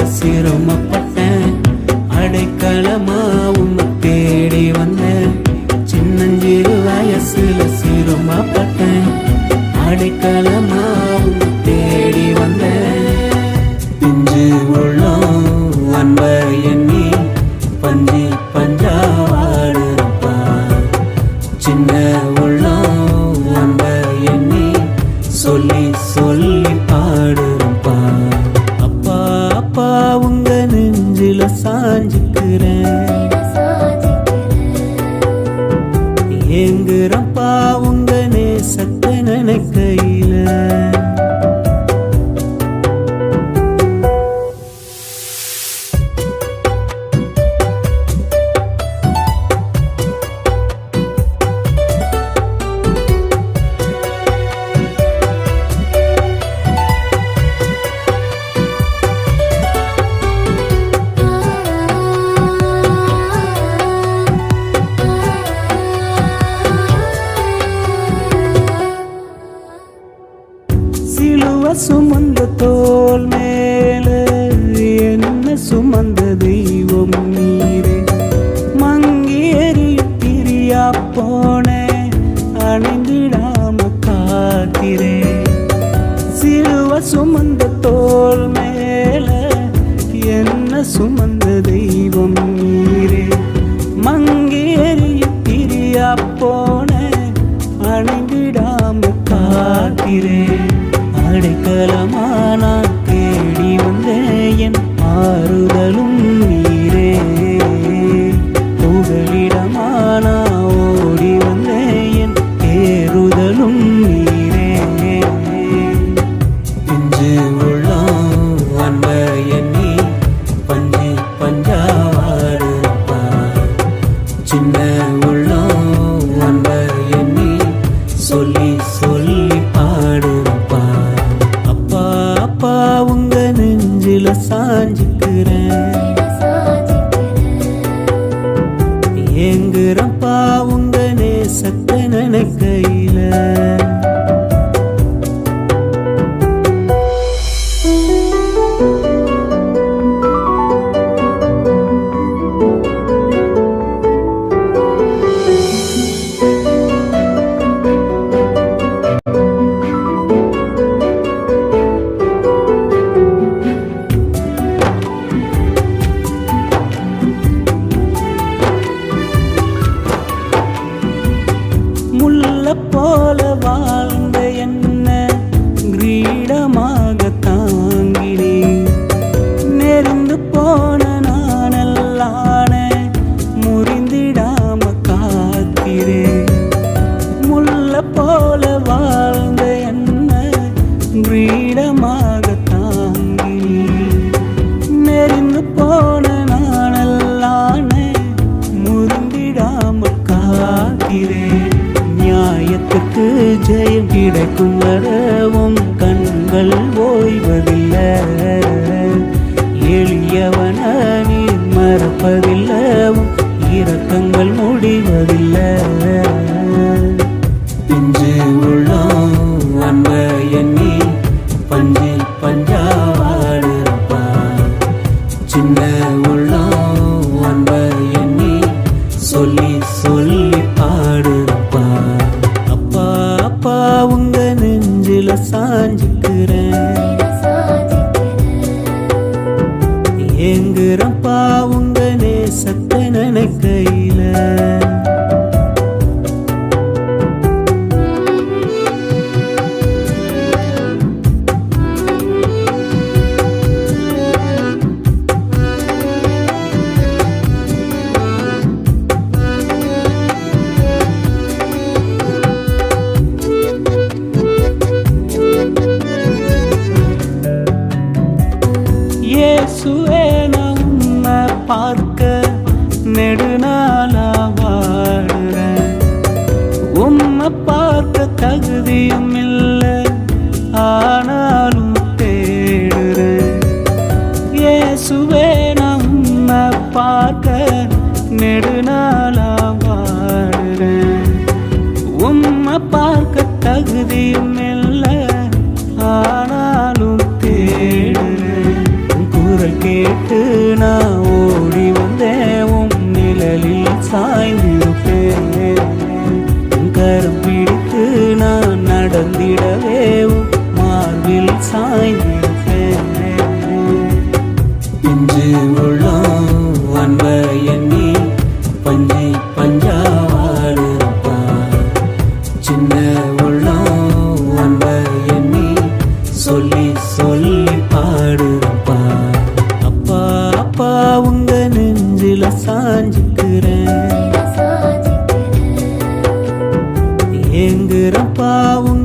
சின்னஞ்சிறு சிரமப்பட்டேன். அடைக்கலமா உன்னை தேடி வந்தேன். சின்னஞ்சிறு வயசுல சிரமப்பட்டேன். அடைக்கலமா உன்னை தேடி வந்தேன். பிஞ்சு உள்ளம் அன்ப எண்ணி பஞ்சி பஞ்சா நெஞ்சில சாஞ்சுக்கிறேன். ஏங்குறப்பா உங்க சிலுவ சுமந்த தோல் மேலே என்ன சுமந்த தெய்வம் நீரே? மங்கேறி பிரியா போனே அணைந்திடாம காத்திரே. சிறுவ சுமந்த தோல் மேலே என்ன சுமந்த தெய்வம் நீரே? மங்கேறி பிரியா போனே அணைந்திடாம காத்திரே. de la mano. சாஞ்சுக்கிறேன் ஏங்குறப்பா உங்க நேசத்தை நினைக்கையில. போல வாழ்ந்த என்ன கிரீடமாக தாங்கி நெறிந்து போன நானல்லானே முறிந்திடாம காக்கிறேன். நியாயத்துக்கு ஜெயம் கிடைக்கும் வரவும் கண்கள் ஓய்வதில்லை. எளியவன நீ மறப்பதில்லை. இரக்கங்கள் முடிவதில்லை. ஏங்குறப்பா உங்க நேசத்தை நினைக்கையில. இயேசுவே பார்க்க நெடுநாளா வாடுறேன். உம்மை பார்க்க தகுதியும் இல்லை ஆனாலும் தேடுறேன். ஏசுவே நான் உம்மை பார்க்க நெடுநாளா வாடுறேன். உம்மை பார்க்க தகுதியும் இல்லை ஆனாலும் தேடுறேன். குரல் கேட்டு நான் 在你 சாதிக்கிறேன். ஏங்குற பாவும்